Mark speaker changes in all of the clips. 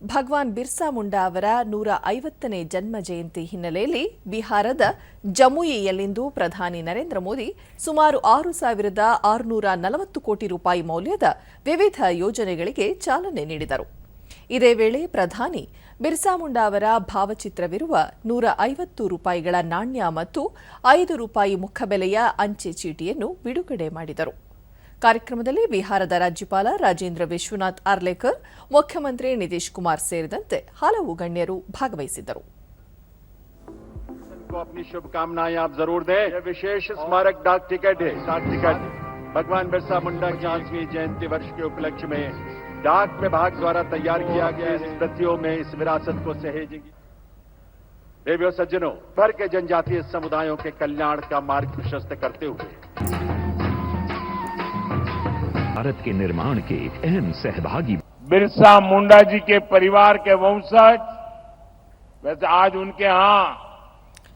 Speaker 1: ಭಗವಾನ್ ಬಿರ್ಸಾ ಮುಂಡಾ ಅವರ ನೂರ ಐವತ್ತನೇ ಜನ್ಮ ಜಯಂತಿ ಹಿನ್ನೆಲೆಯಲ್ಲಿ ಬಿಹಾರದ ಜಮುಯಿಯಲ್ಲಿಂದು ಪ್ರಧಾನಿ ನರೇಂದ್ರ ಮೋದಿ ಸುಮಾರು ಆರು ಸಾವಿರದ ಆರುನೂರ ನಲವತ್ತು ಕೋಟಿ ರೂಪಾಯಿ ಮೌಲ್ಯದ ವಿವಿಧ ಯೋಜನೆಗಳಿಗೆ ಚಾಲನೆ ನೀಡಿದರು. ಇದೇ ವೇಳೆ ಪ್ರಧಾನಿ ಬಿರ್ಸಾ ಮುಂಡಾ ಅವರ ಭಾವಚಿತ್ರವಿರುವ ನೂರ ಐವತ್ತು ರೂಪಾಯಿಗಳ ನಾಣ್ಯ ಮತ್ತು ಐದು ರೂಪಾಯಿ ಮುಖಬೆಲೆಯ ಅಂಚೆ ಚೀಟಿಯನ್ನು ಬಿಡುಗಡೆ ಮಾಡಿದರು. ಕಾರ್ಯಕ್ರಮದಲ್ಲಿ ಬಿಹಾರದ ರಾಜ್ಯಪಾಲ ರಾಜೇಂದ್ರ ವಿಶ್ವನಾಥ್ ಆರ್ಲೇಕರ್ ಮುಖ್ಯಮಂತ್ರಿ ನಿತೀಶ್ ಕುಮಾರ್ ಸೇರಿದಂತೆ ಹಲವು ಗಣ್ಯರು ಭಾಗವಹಿಸಿದ್ದರು
Speaker 2: को अपनी शुभकामनाएं आप जरूर दें यह विशेष स्मारक डाक टिकट है डाक टिकट भगवान बिरसा मुंडा की पांचवीं जयंती वर्ष के उपलक्ष्य में डाक विभाग द्वारा तैयार किया गया इस स्मृतियों में इस विरासत को सहेजेंगी देवियों सज्जनों भर के जनजातीय समुदायों के कल्याण का मार्ग प्रशस्त करते हुए
Speaker 3: भारत के निर्माण के अहम सहभागी
Speaker 4: बिरसा मुंडा जी के परिवार के वंशज वैसे आज उनके यहाँ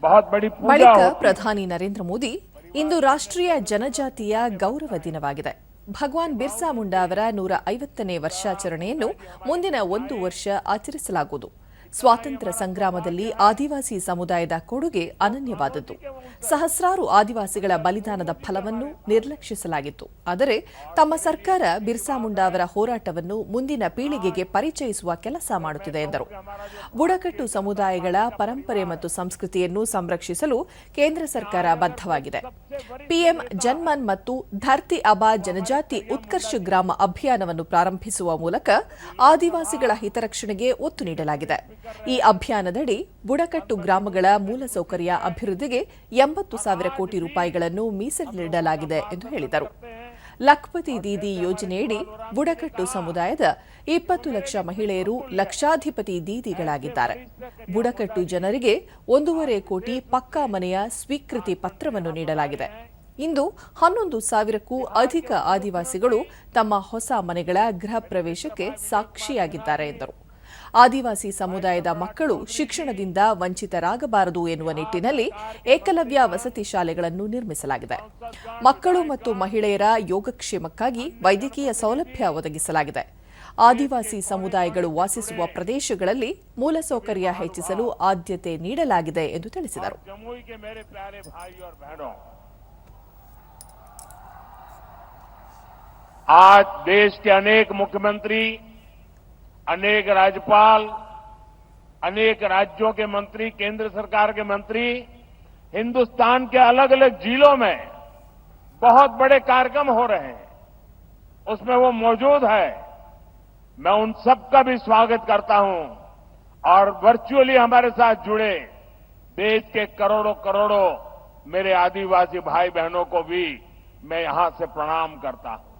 Speaker 4: बहुत बड़ी पूजा
Speaker 1: ಬಳಿಕ
Speaker 4: होती है
Speaker 1: ಪ್ರಧಾನಿ ನರೇಂದ್ರ ಮೋದಿ ಇಂದು ರಾಷ್ಟ್ರೀಯ ಜನಜಾತಿಯ ಗೌರವ ದಿನವಾಗಿದೆ ಭಗವಾನ್ ಬಿರ್ಸಾ ಮುಂಡಾ ಅವರ ನೂರ ಐವತ್ತನೇ ವರ್ಷಾಚರಣೆಯನ್ನು ಮುಂದಿನ ಒಂದು ವರ್ಷ ಆಚರಿಸಲಾಗುವುದು ಸ್ವಾತಂತ್ರ್ಯ ಸಂಗ್ರಾಮದಲ್ಲಿ ಆದಿವಾಸಿ ಸಮುದಾಯದ ಕೊಡುಗೆ ಅನನ್ಯವಾದದ್ದು. ಸಹಸ್ರಾರು ಆದಿವಾಸಿಗಳ ಬಲಿದಾನದ ಫಲವನ್ನು ನಿರ್ಲಕ್ಷಿಸಲಾಗಿತ್ತು. ಆದರೆ ತಮ್ಮ ಸರ್ಕಾರ ಬಿರ್ಸಾ ಮುಂಡಾ ಅವರ ಹೋರಾಟವನ್ನು ಮುಂದಿನ ಪೀಳಿಗೆಗೆ ಪರಿಚಯಿಸುವ ಕೆಲಸ ಮಾಡುತ್ತಿದೆ ಎಂದರು. ಬುಡಕಟ್ಟು ಸಮುದಾಯಗಳ ಪರಂಪರೆ ಮತ್ತು ಸಂಸ್ಕೃತಿಯನ್ನು ಸಂರಕ್ಷಿಸಲು ಕೇಂದ್ರ ಸರ್ಕಾರ ಬದ್ಧವಾಗಿದೆ. ಪಿಎಂ ಜನ್ಮನ್ ಮತ್ತು ಧರ್ತಿ ಅಬಾ ಜನಜಾತಿ ಉತ್ಕರ್ಷ ಗ್ರಾಮ ಅಭಿಯಾನವನ್ನು ಪ್ರಾರಂಭಿಸುವ ಮೂಲಕ ಆದಿವಾಸಿಗಳ ಹಿತರಕ್ಷಣೆಗೆ ಒತ್ತು ನೀಡಲಾಗಿದೆ. ಈ ಅಭಿಯಾನದಡಿ ಬುಡಕಟ್ಟು ಗ್ರಾಮಗಳ ಮೂಲಸೌಕರ್ಯ ಅಭಿವೃದ್ಧಿಗೆ ಎಂಬತ್ತು ಸಾವಿರ ಕೋಟಿ ರೂಪಾಯಿಗಳನ್ನು ಮೀಸಲಿಡಲಾಗಿದೆ ಎಂದು ಹೇಳಿದರು. ಲಖ್ಪತಿ ದೀದಿ ಯೋಜನೆಯಡಿ ಬುಡಕಟ್ಟು ಸಮುದಾಯದ ಇಪ್ಪತ್ತು ಲಕ್ಷ ಮಹಿಳೆಯರು ಲಕ್ಷಾಧಿಪತಿ ದೀದಿಗಳಾಗಿದ್ದಾರೆ. ಬುಡಕಟ್ಟು ಜನರಿಗೆ ಒಂದೂವರೆ ಕೋಟಿ ಪಕ್ಕಾ ಮನೆಯ ಸ್ವೀಕೃತಿ ಪತ್ರವನ್ನು ನೀಡಲಾಗಿದೆ. ಇಂದು ಹನ್ನೊಂದು ಸಾವಿರಕ್ಕೂ ಅಧಿಕ ಆದಿವಾಸಿಗಳು ತಮ್ಮ ಹೊಸ ಮನೆಗಳ ಗೃಹ ಪ್ರವೇಶಕ್ಕೆ ಸಾಕ್ಷಿಯಾಗಿದ್ದಾರೆ ಎಂದರು. ಆದಿವಾಸಿ ಸಮುದಾಯದ ಮಕ್ಕಳು ಶಿಕ್ಷಣದಿಂದ ವಂಚಿತರಾಗಬಾರದು ಎನ್ನುವ ನಿಟ್ಟಿನಲ್ಲಿ ಏಕಲವ್ಯ ವಸತಿ ಶಾಲೆಗಳನ್ನು ನಿರ್ಮಿಸಲಾಗಿದೆ ಮಕ್ಕಳು ಮತ್ತು ಮಹಿಳೆಯರ ಯೋಗಕ್ಷೇಮಕ್ಕಾಗಿ ವೈದ್ಯಕೀಯ ಸೌಲಭ್ಯ ಒದಗಿಸಲಾಗಿದೆ ಆದಿವಾಸಿ ಸಮುದಾಯಗಳು ವಾಸಿಸುವ ಪ್ರದೇಶಗಳಲ್ಲಿ ಮೂಲಸೌಕರ್ಯ ಹೆಚ್ಚಿಸಲು ಆದ್ಯತೆ ನೀಡಲಾಗಿದೆ ಎಂದು ತಿಳಿಸಿದರು
Speaker 4: जमुई के मेरे प्यारे भाई और बहनों आज देश के अनेक मुख्यमंत्री अनेक राज्यपाल, अनेक राज्यों के मंत्री, केंद्र सरकार के मंत्री, हिंदुस्तान के अलग अलग जिलों में बहुत बड़े कार्यक्रम हो रहे हैं। उसमें वो मौजूद है। मैं उन सबका भी स्वागत करता हूँ और वर्चुअली हमारे साथ जुड़े देश के करोड़ों करोड़ों मेरे आदिवासी भाई बहनों को भी मैं यहाँ से प्रणाम करता हूँ।